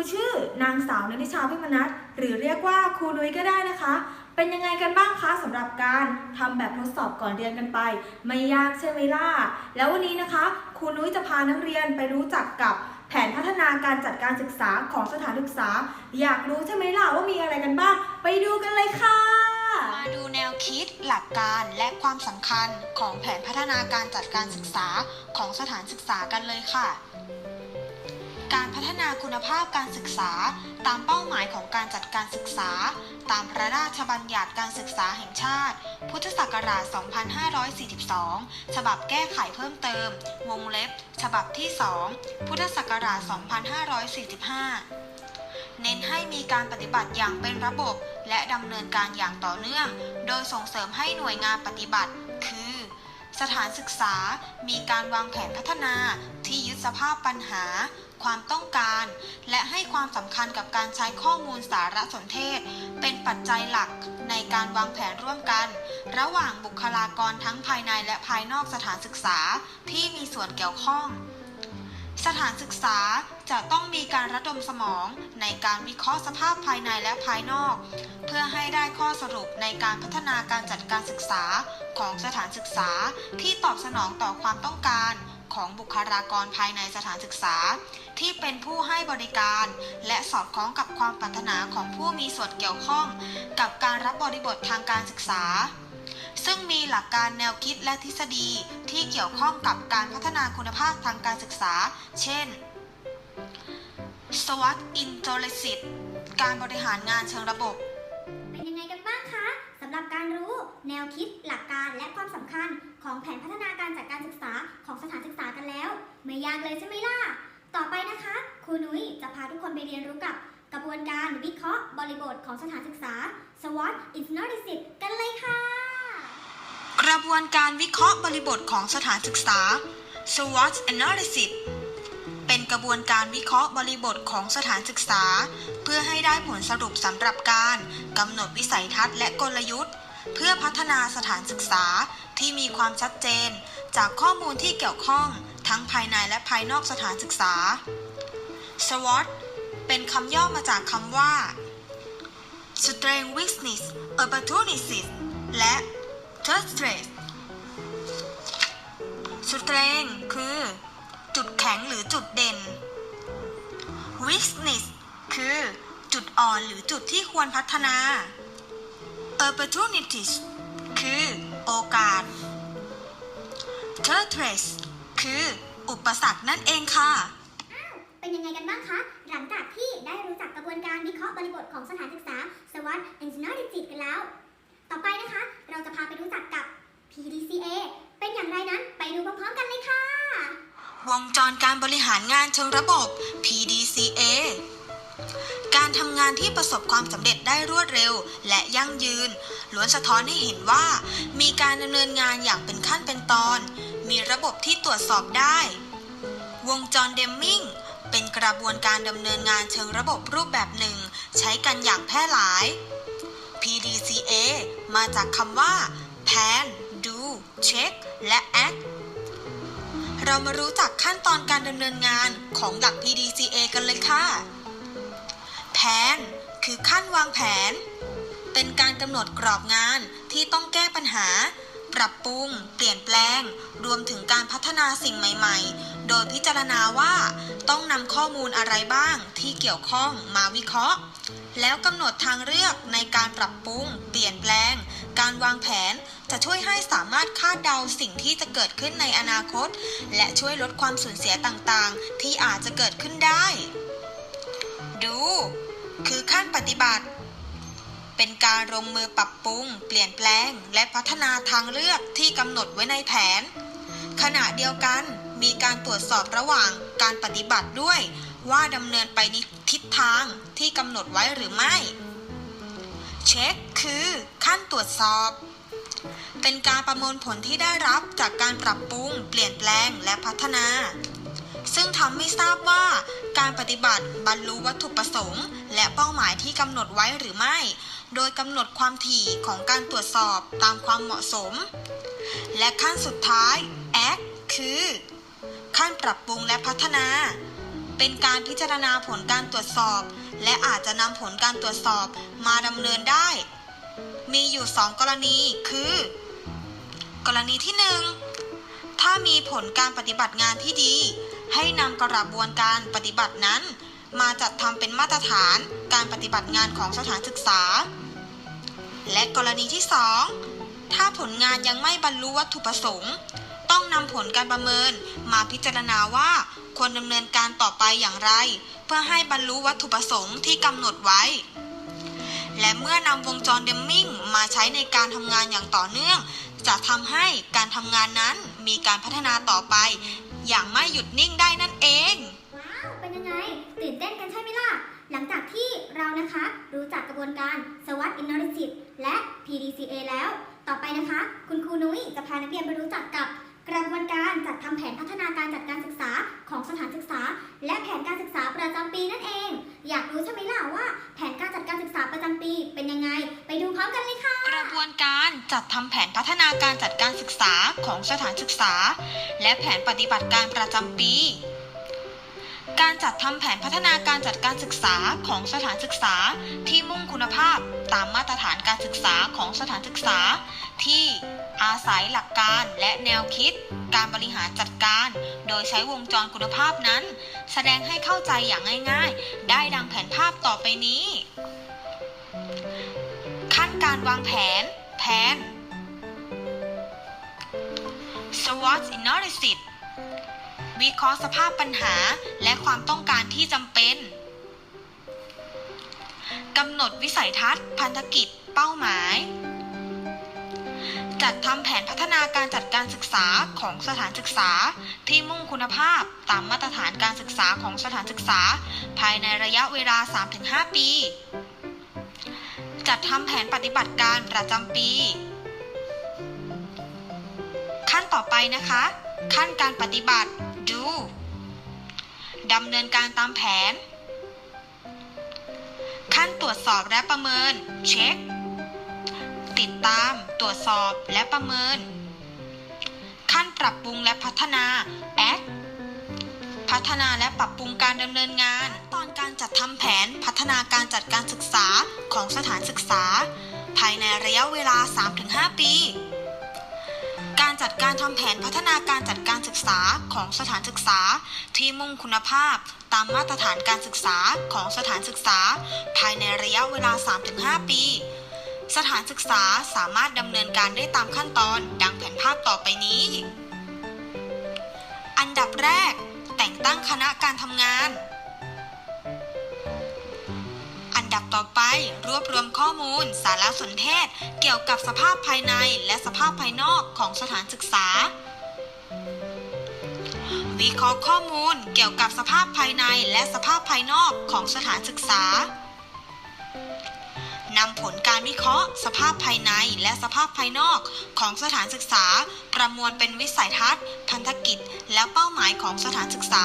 ูชื่อนางสาวนนิชาพิมนัทหรือเรียกว่าครูนุ้ยก็ได้นะคะ เป็นยังไงกันบ้างคะสำหรับการทำแบบทดสอบก่อนเรียนกันไป ไม่ยากใช่ไหมล่ะแล้ววันนี้นะคะครูนุ้ยจะพานักเรียนไปรู้จักกับแผนพัฒนาการจัดการศึกษาของสถานศึกษา อยากรู้ใช่ไหมล่ะว่ามีอะไรกันบ้าง ไปดูกันเลยค่ะ มาดูแนวคิดหลักการและความสำคัญของแผนพัฒนาการจัดการศึกษาของสถานศึกษากันเลยค่ะ การพัฒนาคุณภาพการศึกษา ตามเป้าหมายของการจัดการศึกษา ตามพระราชบัญญัติการศึกษาแห่งชาติ พุทธศักราช 2542 ฉบับแก้ไขเพิ่มเติม วงเล็บ ฉบับที่ 2 พุทธศักราช 2545เน้นให้มีการปฏิบัติอย่างเป็นระบบ และดำเนินการอย่างต่อเนื่อง โดยส่งเสริมให้หน่วยงานปฏิบัติ คือ สถานศึกษา มีการวางแผนพัฒนาที่ยึดสภาพปัญหา ความต้องการ และให้ความสำคัญกับการใช้ข้อมูลสารสนเทศ เป็นปัจจัยหลักในการวางแผนร่วมกัน ระหว่างบุคลากรทั้งภายในและภายนอกสถานศึกษาที่มีส่วนเกี่ยวข้อง สถานศึกษาจะต้องมีการระดมสมองในการวิเคราะห์สภาพภายในและภายนอก เพื่อให้ได้ข้อสรุปในการพัฒนาการจัดการศึกษาของสถานศึกษาที่ตอบสนองต่อความต้องการ ของบุคลากรภายในสถานศึกษา ที่เป็นผู้ให้บริการ และสอดคล้องกับความปรารถนาของผู้มีส่วนเกี่ยวข้อง กับการรับบริบททางการศึกษา ซึ่งมีหลักการแนวคิดและทฤษฎีที่เกี่ยวข้องกับการพัฒนาคุณภาพทางการศึกษา เช่น SWOT Introlysis การบริหารงานเชิงระบบับการรู้ แนวคิด หลักการและความสำคัญของแผนพัฒนาการจัดการศึกษาของสถานศึกษากันแล้ว ไม่ยากเลยใช่ไหมล่ะ ต่อไปนะคะครูนุ้ยจะพาทุกคนไปเรียนรู้กับ กระบวนการวิเคราะห์ บริบทของสถานศึกษา SWOT Analysis กันเลยค่ะ กระบวนการวิเคราะห์บริบทของสถานศึกษา SWOT Analysis เป็นกระบวนการวิเคราะห์บริบทของสถานศึกษา เพื่อให้ได้ผลสรุปสำหรับการกำหนดวิสัยทัศน์และกลยุทธ์ เพื่อพัฒนาสถานศึกษาที่มีความชัดเจน จากข้อมูลที่เกี่ยวข้องทั้งภายในและภายนอกสถานศึกษา SWOT เป็นคำย่อมาจากคำว่า Strength Weakness Opportunities และ Threat Strength คือ จุดแข็งหรือจุดเด่น Weakness คือ จุดอ่อนหรือจุดที่ควรพัฒนา Opportunities คือโอกาส Threat คืออุปสรรคนั่นเองค่ะ เป็นยังไงกันบ้างคะ หลังจากที่ได้รู้จักกระบวนการวิเคราะห์บริบทของสถานศึกษา SWOT Analysis กันแล้ว ต่อไปนะคะ เราจะพาไปรู้จักกับ PDCA เป็นอย่างไรนั้นไปดูพร้อมๆกันเลยค่ะ วงจรการบริหารงานเชิงระบบ PDCA การทำงานที่ประสบความสำเร็จได้รวดเร็ว และยั่งยืน ล้วนสะท้อนให้เห็นว่า มีการดำเนินงานอย่างเป็นขั้นเป็นตอน มีระบบที่ตรวจสอบได้ วงจรเดมมิงเป็นกระบวนการดำเนินงานเชิงระบบรูปแบบหนึ่ง ใช้กันอย่างแพร่หลาย PDCA มาจากคำว่า Plan Do Check และ Act เรามารู้จักขั้นตอนการดำเนินงานของหลัก PDCA กันเลยค่ะ แผนคือขั้นวางแผน เป็นการกำหนดกรอบงานที่ต้องแก้ปัญหา ปรับปรุง เปลี่ยนแปลง รวมถึงการพัฒนาสิ่งใหม่ ๆ โดยพิจารณาว่าต้องนำข้อมูลอะไรบ้างที่เกี่ยวข้องมาวิเคราะห์ แล้วกำหนดทางเลือกในการปรับปรุง เปลี่ยนแปลง การวางแผนจะช่วยให้สามารถคาดเดาสิ่งที่จะเกิดขึ้นในอนาคต และช่วยลดความสูญเสียต่างๆ ที่อาจจะเกิดขึ้นได้ ขั้นปฏิบัติ เป็นการลงมือปรับปรุง เปลี่ยนแปลง และพัฒนาทางเลือกที่กำหนดไว้ในแผน ขณะเดียวกันมีการตรวจสอบระหว่างการปฏิบัติด้วย ว่าดำเนินไปในทิศทางที่กำหนดไว้หรือไม่ เช็คคือขั้นตรวจสอบ เป็นการประเมินผลที่ได้รับจากการปรับปรุง เปลี่ยนแปลงและพัฒนา ซึ่งทำให้ทราบว่าการปฏิบัติบรรลุวัตถุประสงค์ และเป้าหมายที่กำหนดไว้หรือไม่ โดยกำหนดความถี่ของการตรวจสอบตามความเหมาะสม และขั้นสุดท้าย Act คือ ขั้นปรับปรุงและพัฒนา เป็นการพิจารณาผลการตรวจสอบ และอาจจะนำผลการตรวจสอบมาดำเนินได้ มีอยู่สองกรณีคือ กรณีที่หนึ่งถ้ามีผลการปฏิบัติงานที่ดี ให้นำกระบวนการปฏิบัตินั้น มาจัดทำเป็นมาตรฐานการปฏิบัติงานของสถานศึกษา และกรณีที่สองถ้าผลงานยังไม่บรรลุวัตถุประสงค์ ต้องนำผลการประเมินมาพิจารณาว่าควรดำเนินการต่อไปอย่างไร เพื่อให้บรรลุวัตถุประสงค์ที่กำหนดไว้ และเมื่อนำวงจรเดมมิงมาใช้ในการทำงานอย่างต่อเนื่องจะทำให้การทำงานนั้นมีการพัฒนาต่อไป อย่างไม่หยุดนิ่งได้นั่นเอง ว้าว เป็นยังไง ตื่นเต้นกันใช่ไหมล่ะ หลังจากที่เรานะคะ รู้จักกระบวนการ SWOT Analysis และ PDCA แล้ว ต่อไปนะคะ คุณครูนุ้ยจะพานักเรียนไปรู้จักกับกระบวนการจัดทำแผนพัฒนาการจัดการศึกษาของสถานศึกษา และแผนการศึกษาประจำปีนั่นเอง อยากรู้ใช่ไหมล่ะว่า แผนการจัดการศึกษาประจำปี จัดทำแผนพัฒนาการจัดการศึกษาของสถานศึกษา และแผนปฏิบัติการประจำปี การจัดทำแผนพัฒนาการจัดการศึกษาของสถานศึกษาที่มุ่งคุณภาพตามมาตรฐานการศึกษาของสถานศึกษา ที่อาศัยหลักการและแนวคิด การบริหารจัดการ โดยใช้วงจรคุณภาพนั้น แสดงให้เข้าใจอย่างง่ายๆ ได้ดังแผนภาพต่อไปนี้ ขั้นการวางแผน แผน SWOT Analysis วิเคราะห์สภาพปัญหาและความต้องการที่จำเป็นกำหนดวิสัยทัศน์ พันธกิจ เป้าหมาย จัดทำแผนพัฒนาการจัดการศึกษาของสถานศึกษาที่มุ่งคุณภาพตามมาตรฐานการศึกษาของสถานศึกษา ภายในระยะเวลา 3-5 ปี จัดทำแผนปฏิบัติการประจำปี ขั้นต่อไปนะคะ ขั้นการปฏิบัติ do ดำเนินการตามแผน ขั้นตรวจสอบและประเมิน check ติดตาม ตรวจสอบและประเมิน ขั้นปรับปรุงและพัฒนา act พัฒนาและปรับปรุงการดำเนินงาน การจัดทำแผนพัฒนาการจัดการศึกษาของสถานศึกษา ภายในระยะเวลา 3-5 ปี การจัดการทำแผนพัฒนาการจัดการศึกษาของสถานศึกษาที่มุ่งคุณภาพตามมาตรฐานการศึกษาของสถานศึกษา ภายในระยะเวลา 3-5 ปี สถานศึกษาสามารถดำเนินการได้ตามขั้นตอนดังแผนภาพต่อไปนี้ อันดับแรก แต่งตั้งคณะการทำงาน ดับต่อไป รวบรวมข้อมูล สารสนเทศ เกี่ยวกับสภาพภายในและสภาพภายนอกของสถานศึกษา วิเคราะห์ข้อมูลเกี่ยวกับสภาพภายในและสภาพภายนอกของสถานศึกษานำผลการวิเคราะห์ สภาพภายในและสภาพภายนอกของสถานศึกษา ประมวลเป็นวิสัยทัศน์ พันธกิจ และเป้าหมายของสถานศึกษา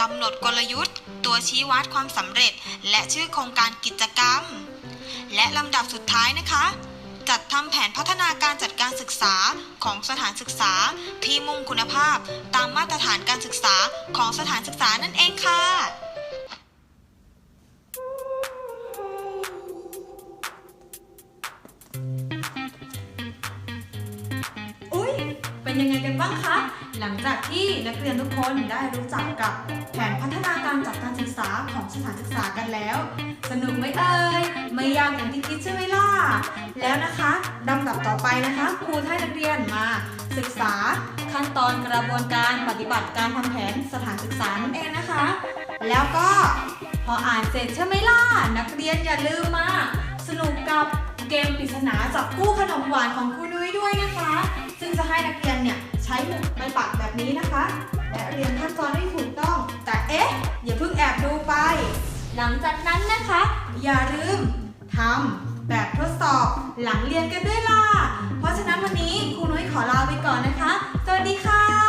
กำหนดกลยุทธ์ ตัวชี้วัดความสำเร็จ และชื่อโครงการกิจกรรม และลำดับสุดท้ายนะคะ จัดทำแผนพัฒนาการจัดการศึกษาของสถานศึกษาที่มุ่งคุณภาพ ตามมาตรฐานการศึกษาของสถานศึกษานั่นเองค่ะ เป็นยังไงกันบ้างคะ หลังจากที่นักเรียนทุกคนได้รู้จักกับแผนพัฒนาการจัดการศึกษาของสถานศึกษากันแล้ว สนุกไหมเอ่ย ไม่ยากอย่างที่คิดใช่ไหมล่ะ แล้วนะคะลำดับต่อไปนะคะครูให้นักเรียนมา ศึกษาขั้นตอนกระบวนการปฏิบัติการทำแผนสถานศึกษานั่นเองนะคะ แล้วก็พออ่านเสร็จใช่ไหมล่ะ นักเรียนอย่าลืมมา สนุกกับเกมปริศนาจับคู่ขนมหวานของครูนุ้ยด้วยนะคะ ซึ่งจะให้นักเรียนเนี่ยใช้หมุดไปปักแบบนี้นะคะ และเรียนขั้นตอนให้ถูกต้อง แต่เอ๊ะอย่าเพิ่งแอบดูไป หลังจากนั้นนะคะ อย่าลืมทำแบบทดสอบหลังเรียนกันด้วยล่ะ เพราะฉะนั้นวันนี้ครูนุ้ยขอลาไปก่อนนะคะ สวัสดีค่ะ